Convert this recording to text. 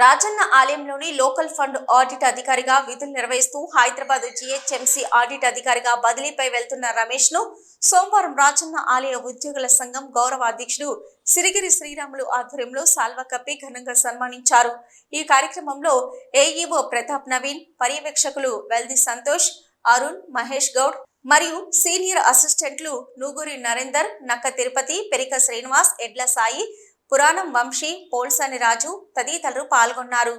రాజన్న ఆలయంలోని local fund audit అధికారిగా విధులు నిర్వహిస్తూ హైదరాబాద్ జీహెచ్ఎంసీ ఆడిట్ అధికారిగా బదిలీపై వెళ్తున్న రమేష్ను సోమవారం రాజన్న ఆలయ ఉద్యోగుల సంఘం గౌరవ అధ్యక్షుడు సిరిగిరి శ్రీరాములు ఆధ్వర్యంలో సాల్వ కప్పి ఘనంగా సన్మానించారు. ఈ కార్యక్రమంలో ఏఈఓ ప్రతాప్ నవీన్ పర్యవేక్షకులు వెల్ది సంతోష్ అరుణ్ మహేష్ గౌడ్ మరియు సీనియర్ అసిస్టెంట్లు నూగూరి నరేందర్ నక్క తిరుపతి పెరిక శ్రీనివాస్ ఎడ్ల సాయి పురాణం వంశీ పోల్సాని రాజు తదితరులు పాల్గొన్నారు.